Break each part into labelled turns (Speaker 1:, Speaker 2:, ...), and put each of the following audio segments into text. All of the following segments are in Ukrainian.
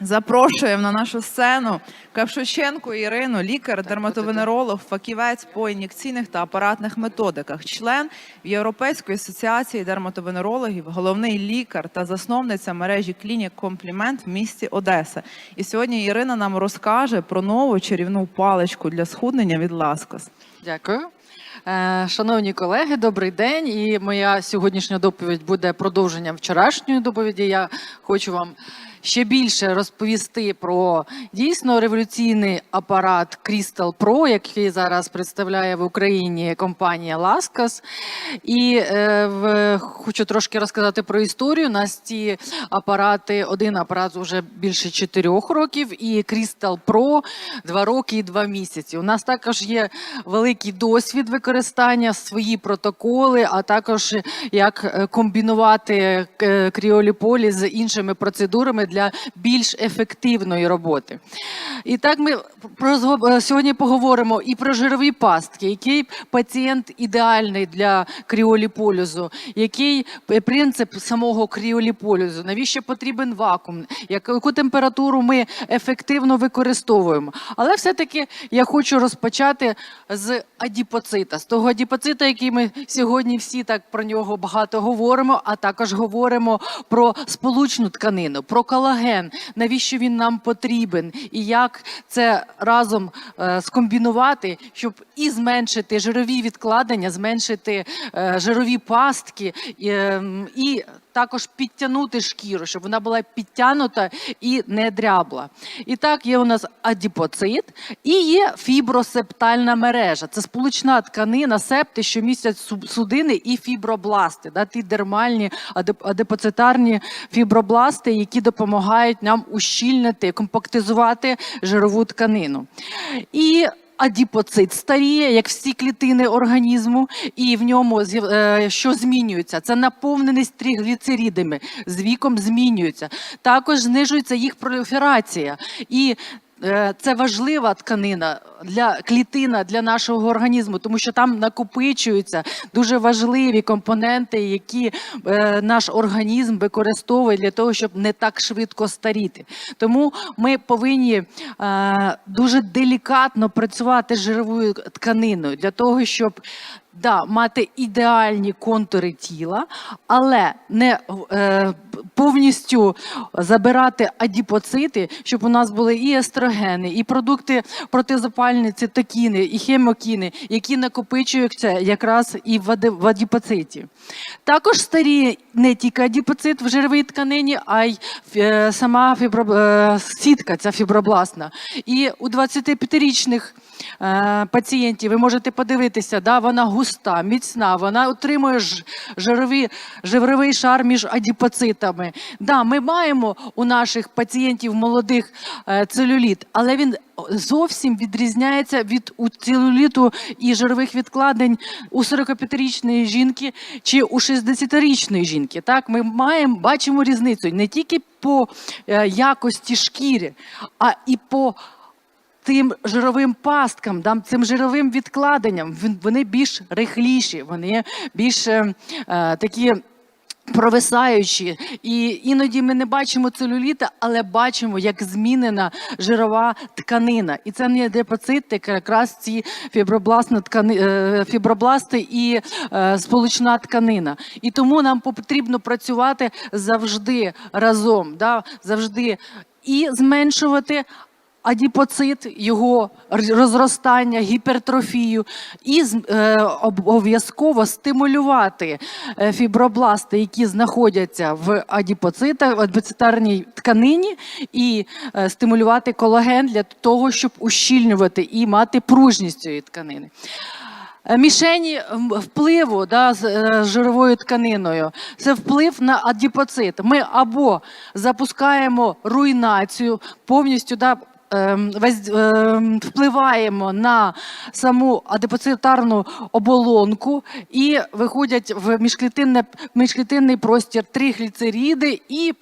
Speaker 1: Запрошуємо на нашу сцену Кавшученку Ірину, лікар, дерматовенеролог, фахівець по ін'єкційних та апаратних методиках, член Європейської асоціації дерматовенерологів, головний лікар та засновниця мережі клінік Комплімент в місті Одеса. І сьогодні Ірина нам розкаже про нову чарівну паличку для схуднення від Ласкос.
Speaker 2: Дякую. Е, Шановні колеги, добрий день. І моя сьогоднішня доповідь буде продовженням вчорашньої доповіді. Я хочу вам ще більше розповісти про дійсно революційний апарат Crystal Pro, який зараз представляє в Україні компанія Lascas. І е, хочу трошки розказати про історію. У нас ці апарати, один апарат вже більше 4 років, і Crystal Pro 2 роки і 2 місяці. У нас також є великий досвід використання, свої протоколи, а також як е, комбінувати е, кріоліполі з іншими процедурами для більш ефективної роботи. І так ми про е, сьогодні поговоримо і про жирові пастки, який пацієнт ідеальний для кріоліполізу, який принцип самого кріоліполізу, навіщо потрібен вакуум, яку температуру ми ефективно використовуємо. Але все-таки я хочу розпочати з адіпоцита, з того адіпоцита, який ми сьогодні всі так про нього багато говоримо, а також говоримо про сполучну тканину, про колаген, навіщо він нам потрібен, і як це разом е, скомбінувати, щоб і зменшити жирові відкладення, зменшити е, жирові пастки ем, і також підтягнути шкіру, щоб вона була підтягнута і не дрябла. І так, є у нас адіпоцит і є фібросептальна мережа. Це сполучна тканина, септи, що містять судини і фібробласти, да, ті дермальні адип- адипоцитарні фібробласти, які допомагають нам ущільнити, компактизувати жирову тканину. І Адіпоцит старіє, як всі клітини організму, і в ньому е, що змінюється? Це наповненість трігліцеридами, з віком змінюється. Також знижується їх проліферація. І це важлива тканина для клітина для нашого організму, тому що там накопичуються дуже важливі компоненти, які е, наш організм використовує для того, щоб не так швидко старіти. Тому ми повинні е, дуже делікатно працювати з жировою тканиною для того, щоб да, мати ідеальні контури тіла, але не е, повністю забирати адіпоцити, щоб у нас були і естрогени, і продукти протизапальні цитокіни, і хемокіни, які накопичуються якраз і в адіпоциті. Також старіє не тільки адіпоцит в жировій тканині, а й е, сама фібро, е, сітка, ця фібробласна. І у 25-річних е, пацієнтів ви можете подивитися, да, вона густа, міцна, вона отримує жирові, жировий шар між адіпоцитами. Да, ми маємо у наших пацієнтів молодих е, целюліт, але він зовсім відрізняється від у целюліту і жирових відкладень у 45-річної жінки чи у 60-річної жінки. Так, ми маємо бачимо різницю не тільки по е, якості шкіри, а і по тим жировим пасткам, там, цим жировим відкладенням. Вони більш рихліші, вони більш е, е, такі. Провисаючі, і іноді ми не бачимо целюліта, але бачимо, як змінена жирова тканина. І це не депоцит, якраз ці фібробластні ткани, е, фібробласти і е, сполучна тканина. І тому нам потрібно працювати завжди разом, да? завжди і зменшувати адіпоцит, його розростання, гіпертрофію, і е, обов'язково стимулювати е, фібробласти, які знаходяться в адіпоцитах, в адипоцитарній тканині, і е, стимулювати колаген для того, щоб ущільнювати і мати пружність цієї тканини. Е, Мішені впливу да, з жировою тканиною це вплив на адіпоцит. Ми або запускаємо руйнацію, повністю да, впливаємо на саму адепоцитарну оболонку і виходять в міжклітинний простір тригліцеріди і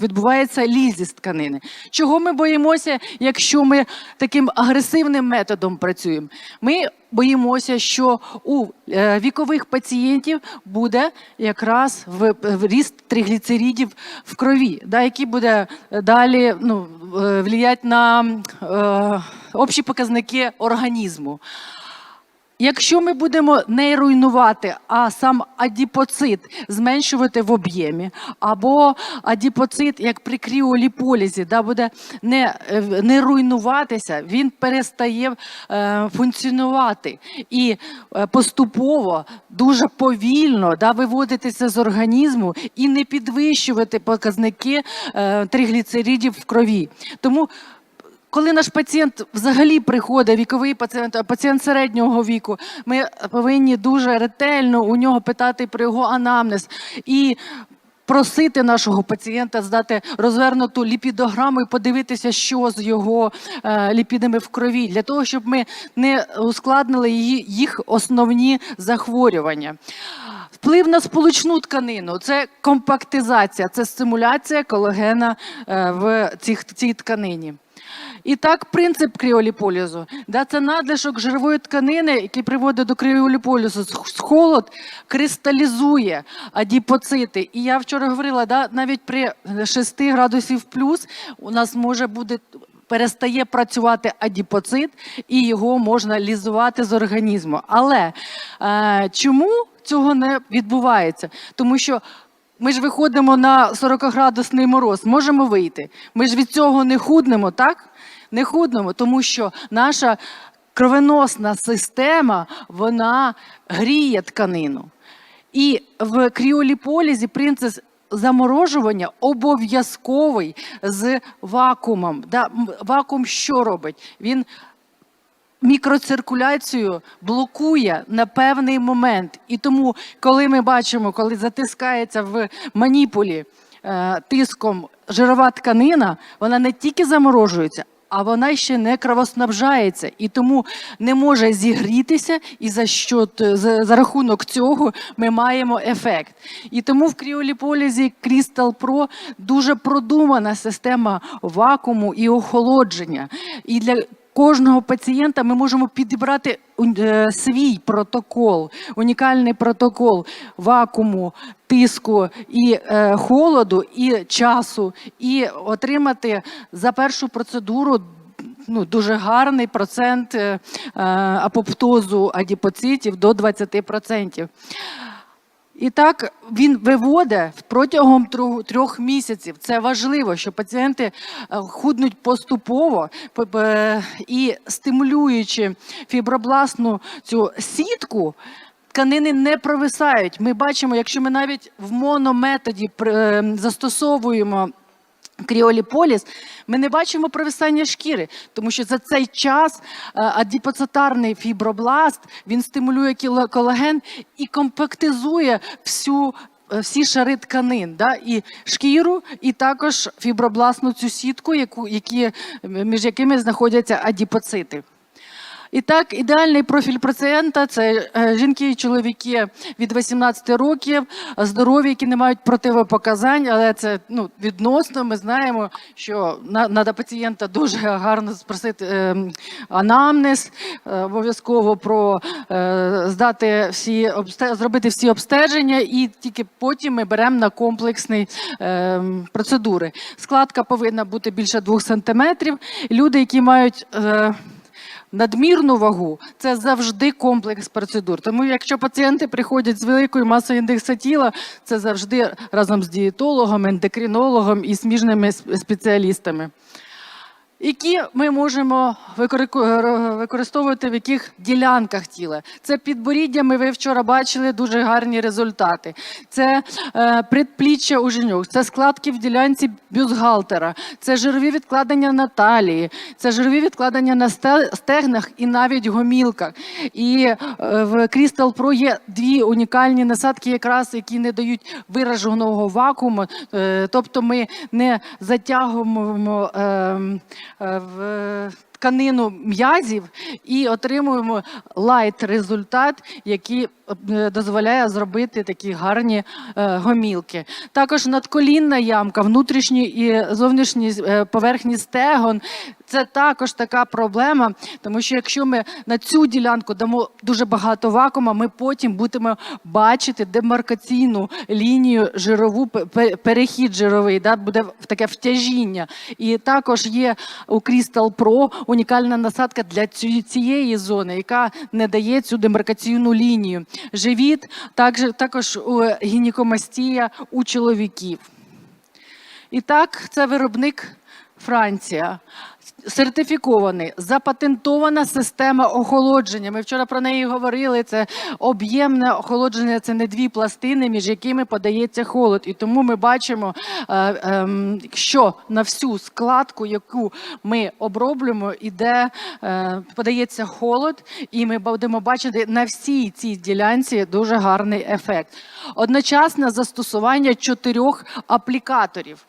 Speaker 2: відбувається лізіс тканини. Чого ми боїмося, якщо ми таким агресивним методом працюємо? Ми боїмося, що у е, вікових пацієнтів буде якраз в, ріст тригліцеридів в крові, да, який буде далі ну, е, влиять на е, общі показники організму. Якщо ми будемо не руйнувати, а сам адіпоцит зменшувати в об'ємі, або адіпоцит, як при кріоліполізі, да, буде не, е, не руйнуватися, він перестає е, функціонувати і е, поступово, дуже повільно да, виводитися з організму і не підвищувати показники е, тригліцеридів в крові. Тому коли наш пацієнт взагалі приходить, віковий пацієнт, пацієнт середнього віку, ми повинні дуже ретельно у нього питати про його анамнез і просити нашого пацієнта здати розвернуту ліпідограму і подивитися, що з його е, ліпідами в крові, для того, щоб ми не ускладнили її, їх основні захворювання. Вплив на сполучну тканину це компактизація, це стимуляція колагена е, в цій тканині. І так, принцип кріоліполізу. Да, це надлишок жирової тканини, який приводить до кріоліполізу. Холод кристалізує адіпоцити. І я вчора говорила, да, навіть при 6 градусів плюс у нас може бути перестає працювати адіпоцит, і його можна лізувати з організму. Але е, чому цього не відбувається? Тому що ми ж виходимо на 40-градусний мороз, можемо вийти. Ми ж від цього не худнемо, так? Не худнемо, тому що наша кровеносна система вона гріє тканину. І в кріоліполізі принцип заморожування обов'язковий з вакуумом. Да, вакуум що робить? Він мікроциркуляцію блокує на певний момент. І тому, коли ми бачимо, коли затискається в маніпулі е, тиском жирова тканина, вона не тільки заморожується. А вона ще не кровоснабжається і тому не може зігрітися, і за що за, за рахунок цього ми маємо ефект. І тому в кріоліполізі Crystal Pro дуже продумана система вакууму і охолодження. І для кожного пацієнта ми можемо підібрати е, свій протокол, унікальний протокол вакууму, тиску і е, холоду, і часу, і отримати за першу процедуру. Ну, дуже гарний процент е, апоптозу адіпоцитів до 20%. І так він виводить протягом трьох місяців. Це важливо, що пацієнти е, худнуть поступово і стимулюючи фібробластну цю сітку. Тканини не провисають. Ми бачимо, якщо ми навіть в монометоді при- е, застосовуємо кріоліполіз, ми не бачимо провисання шкіри, тому що за цей час е, адіпоцитарний фібробласт він стимулює колаген і компактизує всю. е, Всі шари тканин, да, і шкіру, і також фібробластну цю сітку, яку, які, між якими знаходяться адіпоцити. І так, ідеальний профіль пацієнта це е, жінки і чоловіки від 18 років, здорові, які не мають противопоказань, але це ну, відносно. Ми знаємо, що надо пацієнта дуже гарно спросити е, анамнез, е, обов'язково про е, здати всі обсте- зробити всі обстеження, і тільки потім ми беремо на комплексні е, процедури. Складка повинна бути більше 2 см. Люди, які мають е, надмірну вагу це завжди комплекс процедур. Тому якщо пацієнти приходять з великою масою індекса тіла, це завжди разом з дієтологом, ендокринологом і сміжними спеціалістами. Які ми можемо використовувати в яких ділянках тіла? Це підборіддя. Ми ви вчора бачили дуже гарні результати. Це е, предпліччя у жінок, це складки в ділянці бюстгальтера, це жирові відкладення на талії, це жирові відкладення на стегнах і навіть гомілках. І е, в Crystal Pro є дві унікальні насадки, якраз які не дають вираженого вакууму. Е, тобто ми не затягуємо. е, в тканину м'язів і отримуємо лайт результат, який е, дозволяє зробити такі гарні е, гомілки. Також надколінна ямка, внутрішні і зовнішні е, поверхні стегон. Це також така проблема, тому що якщо ми на цю ділянку дамо дуже багато вакуума, ми потім будемо бачити демаркаційну лінію жирову, пе- пе- перехід жировий, да, буде таке втяжіння. І також є у Crystal Pro унікальна насадка для ці- цієї зони, яка не дає цю демаркаційну лінію. Живіт, також, гінекомастія у чоловіків. І так, це виробник Франція. Сертифікований, запатентована система охолодження. Ми вчора про неї говорили. Це об'ємне охолодження, це не дві пластини, між якими подається холод. І тому ми бачимо, е, ем, що на всю складку, яку ми оброблюємо, іде, е, подається холод, і ми будемо бачити на всій цій ділянці дуже гарний ефект. Одночасне застосування чотирьох аплікаторів.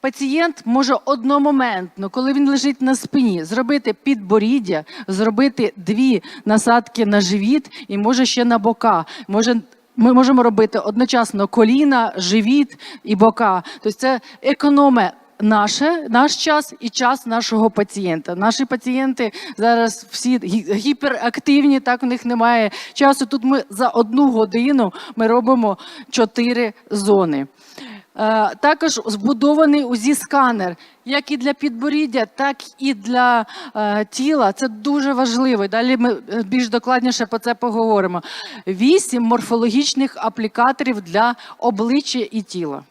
Speaker 2: Пацієнт може одномоментно, коли він лежить на спині, зробити підборіддя, зробити дві насадки на живіт і може ще на бока. Може, ми можемо робити одночасно коліна, живіт і бока. Тобто це економе наше, наш час і час нашого пацієнта. Наші пацієнти зараз всі гі- гіперактивні, так у них немає часу. Тут ми за одну годину ми робимо чотири зони. Е, Також збудований УЗІ-сканер, як і для підборіддя, так і для е, тіла. Це дуже важливо. Далі ми е, більш докладніше про це поговоримо. Вісім морфологічних аплікаторів для обличчя і тіла.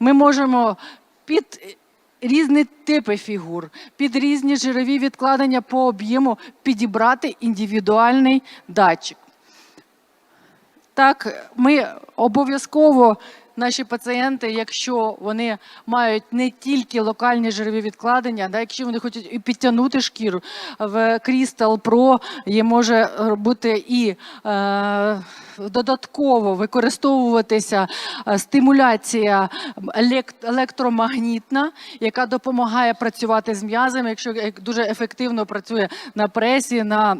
Speaker 2: Ми можемо під різні типи фігур, під різні жирові відкладення по об'єму підібрати індивідуальний датчик. Так, ми обов'язково наші пацієнти, якщо вони мають не тільки локальні жирові відкладення, да, якщо вони хочуть і підтягнути шкіру, в Crystal Pro є може бути і е, додатково використовуватися е, стимуляція електромагнітна, яка допомагає працювати з м'язами, якщо дуже ефективно працює на пресі, на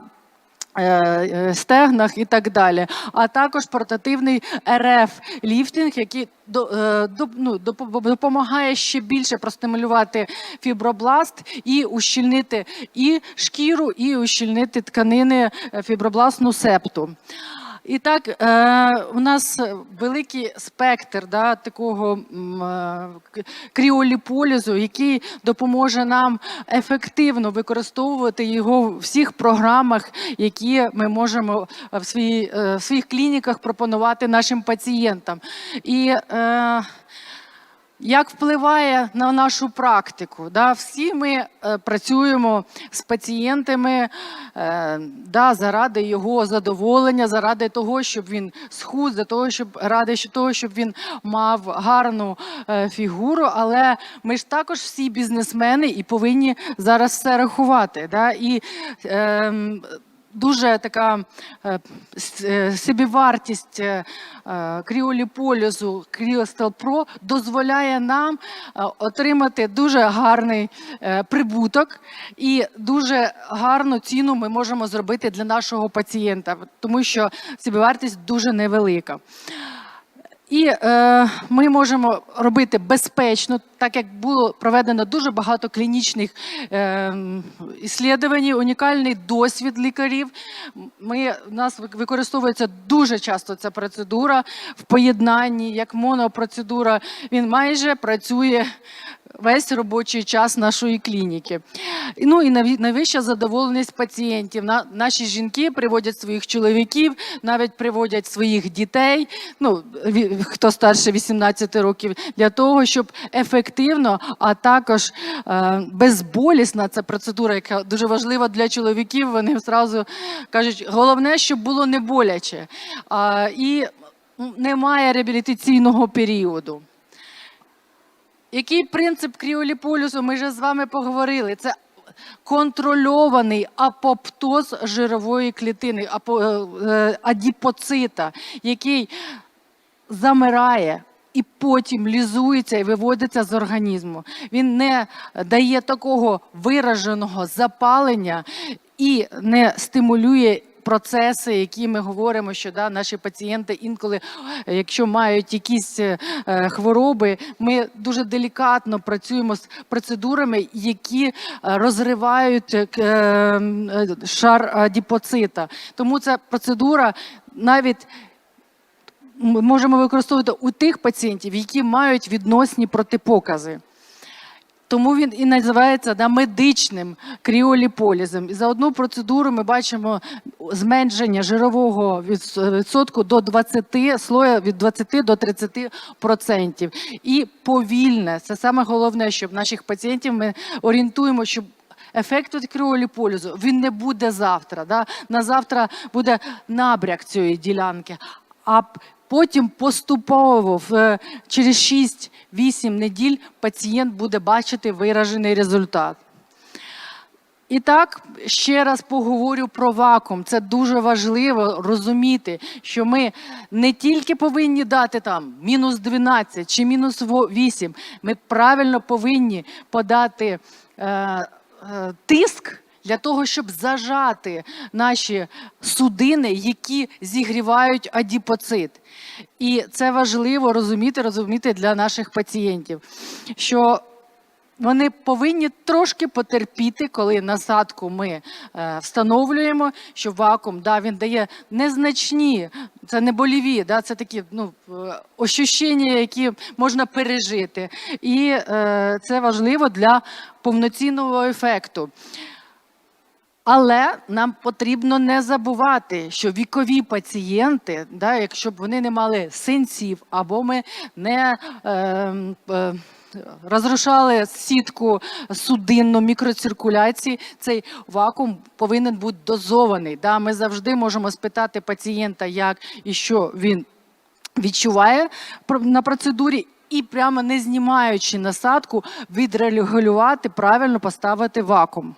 Speaker 2: стегнах і так далі. А також портативний РФ ліфтинг, який е, ну, допомагає ще більше простимулювати фібробласт і ущільнити і шкіру, і ущільнити тканини е, фібробластну септу. І так, е, у нас великий спектр да, такого е, кріоліполізу, який допоможе нам ефективно використовувати його в всіх програмах, які ми можемо в, свій, е, в своїх клініках пропонувати нашим пацієнтам. І е, як впливає на нашу практику? Да? Всі ми е, працюємо з пацієнтами е, да, заради його задоволення, заради того, щоб він схуд, за того, щоб ради того, щоб він мав гарну е, фігуру. Але ми ж також всі бізнесмени і повинні зараз все рахувати. Да? І, ем, Дуже така е, е, собівартість е, кріоліполізу Кріостелпро дозволяє нам отримати дуже гарний прибуток і дуже гарну ціну ми можемо зробити для нашого пацієнта, тому що собівартість дуже невелика. І е, ми можемо робити безпечно, так як було проведено дуже багато клінічних е, іслідувань, унікальний досвід лікарів. Ми, у нас використовується дуже часто ця процедура в поєднанні, як монопроцедура. Він майже працює весь робочий час нашої клініки. Ну і найвища задоволеність пацієнтів. На, наші жінки приводять своїх чоловіків, навіть приводять своїх дітей, ну, хто старше 18 років, для того, щоб ефективно, а також е, безболісна ця процедура, яка дуже важлива для чоловіків. Вони зразу кажуть, головне, щоб було не боляче. І немає реабілітаційного періоду. Який принцип кріоліполізу? Ми вже з вами поговорили. Це контрольований апоптоз жирової клітини, е, е, адіпоцита, який замирає і потім лізується і виводиться з організму. Він не дає такого вираженого запалення і не стимулює. Процеси, які ми говоримо, що да, наші пацієнти інколи, якщо мають якісь е, хвороби, ми дуже делікатно працюємо з процедурами, які е, розривають е, е, шар адіпоцита. Тому ця процедура навіть ми можемо використовувати у тих пацієнтів, які мають відносні протипокази. Тому він і називається да, медичним кріоліполізом. І за одну процедуру ми бачимо зменшення жирового відсотку до 20, слоя від 20 до 30 процентів. І повільне, це саме головне, щоб наших пацієнтів ми орієнтуємо, щоб Ефект від кріоліполізу він не буде завтра. Да? На завтра буде набряк цієї ділянки. А потім поступово е, через 6-8 неділь пацієнт буде бачити виражений результат. І так, ще раз поговорю про вакуум. Це дуже важливо розуміти, що ми не тільки повинні дати там мінус 12 чи мінус 8, ми правильно повинні подати е, е, тиск для того, щоб зажати наші судини, які зігрівають адіпоцит. І це важливо розуміти, розуміти для наших пацієнтів, що вони повинні трошки потерпіти, коли насадку ми е, встановлюємо, що вакуум да, він дає незначні, це не боліві, да, це такі ну, е, ощущення, які можна пережити. І е, це важливо для повноцінного ефекту. Але нам потрібно не забувати, що вікові пацієнти, да, якщо б вони не мали синців, або ми не е, е, розрушали сітку судинну мікроциркуляції, цей вакуум повинен бути дозований. Да. Ми завжди можемо спитати пацієнта, як і що він відчуває на процедурі. І прямо не знімаючи насадку, відрегулювати, правильно поставити вакуум.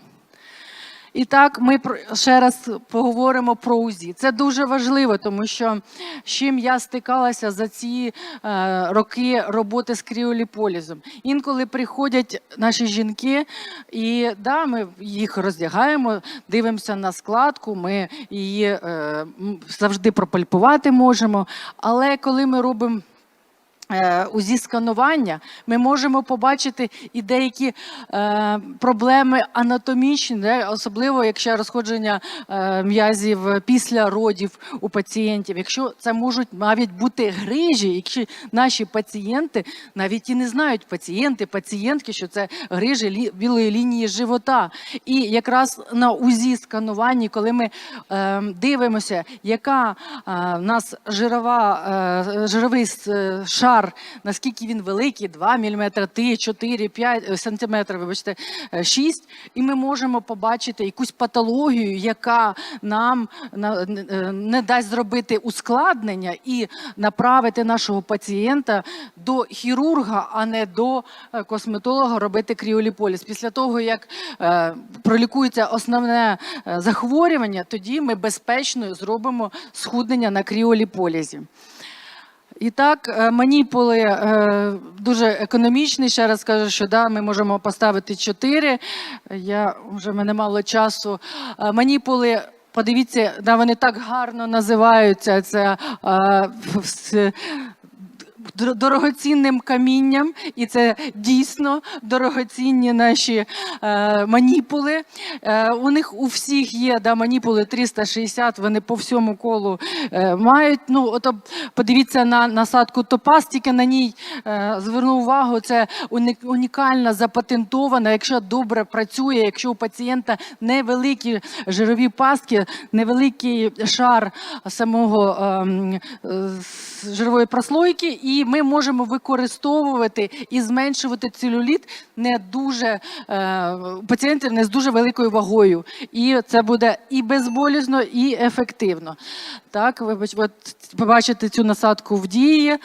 Speaker 2: І так, ми ще раз поговоримо про УЗІ. Це дуже важливо, тому що з чим я стикалася за ці е, роки роботи з кріоліполізом. Інколи приходять наші жінки, і да, ми їх роздягаємо, дивимося на складку, ми її е, завжди пропальпувати можемо. Але коли ми робимо УЗІ сканування, ми можемо побачити і деякі е, проблеми анатомічні, де, особливо якщо розходження е, м'язів після родів у пацієнтів. Якщо це можуть навіть бути грижі, якщо наші пацієнти навіть і не знають пацієнти, пацієнтки, що це грижі лі, білої лінії живота. І якраз на УЗІ скануванні, коли ми е, дивимося, яка е, в нас жирова, е, жировий с- шар, наскільки він великий, 2 мм, 3, 4, 5 см, вибачте, е, 6, і ми можемо побачити якусь патологію, яка нам е, не дасть зробити ускладнення і направити нашого пацієнта до хірурга, а не до е, косметолога робити кріоліполіз. Після того, як е, пролікується основне е, захворювання, тоді ми безпечно зробимо схуднення на кріоліполізі. І так, е, маніпули е, дуже економічні. Ще раз кажу, що да, ми можемо поставити 4. Я вже мене мало часу. Е, Маніпули. Подивіться, да, вони так гарно називаються. Це е, дорогоцінним камінням, і це дійсно дорогоцінні наші е, маніпули. Е, у них у всіх є да, маніпули 360, вони по всьому колу е, мають. Ну, ото подивіться на насадку топаз, тільки на ній е, зверну увагу, це унікальна, запатентована, якщо добре працює, якщо у пацієнта невеликі жирові пастки, невеликий шар самого е, жирової прослойки, і ми можемо використовувати і зменшувати целюліт не дуже е, пацієнтів не з дуже великою вагою. І це буде і безболісно, і ефективно. Так, вибач, от побачите цю насадку в дії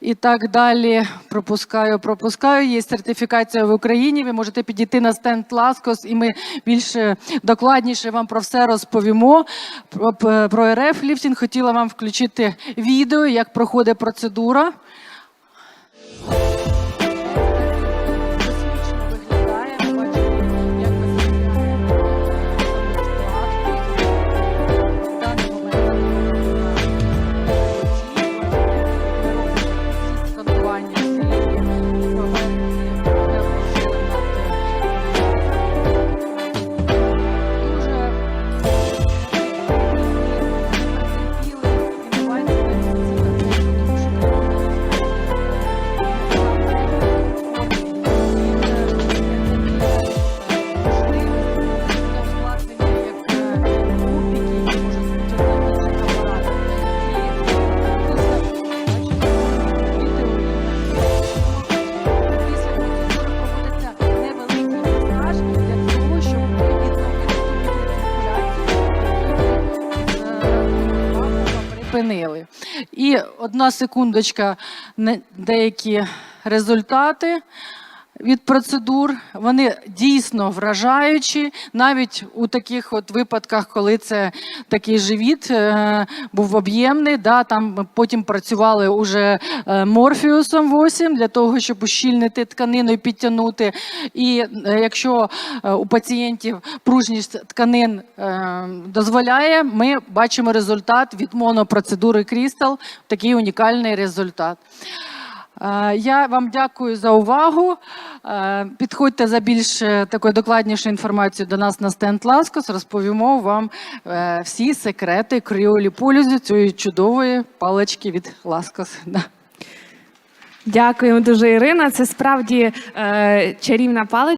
Speaker 2: і так далі. Пропускаю, пропускаю. Є сертифікація в Україні. Ви можете підійти на стенд Ласкос, і ми більше докладніше вам про все розповімо. Про, про РФ ліфтінг хотіла вам включити відео, як проходить процедура. Одна секундочка, деякі результати від процедур. Вони дійсно вражаючі, навіть у таких от випадках, коли це такий живіт е, був об'ємний. Да, там потім працювали уже е, морфіусом 8 для того, щоб ущільнити тканину і підтягнути. І е, якщо у пацієнтів пружність тканин дозволяє, ми бачимо результат від монопроцедури Крістал. Такий унікальний результат. Е, Я вам дякую за увагу. Е, Підходьте за більш е, такою докладнішою інформацією до нас на стенд Ласкос. Розповімо вам всі секрети кріоліполізу цієї чудової палички від Ласкос.
Speaker 3: Дякуємо дуже, Ірина. Це справді е, чарівна паличка.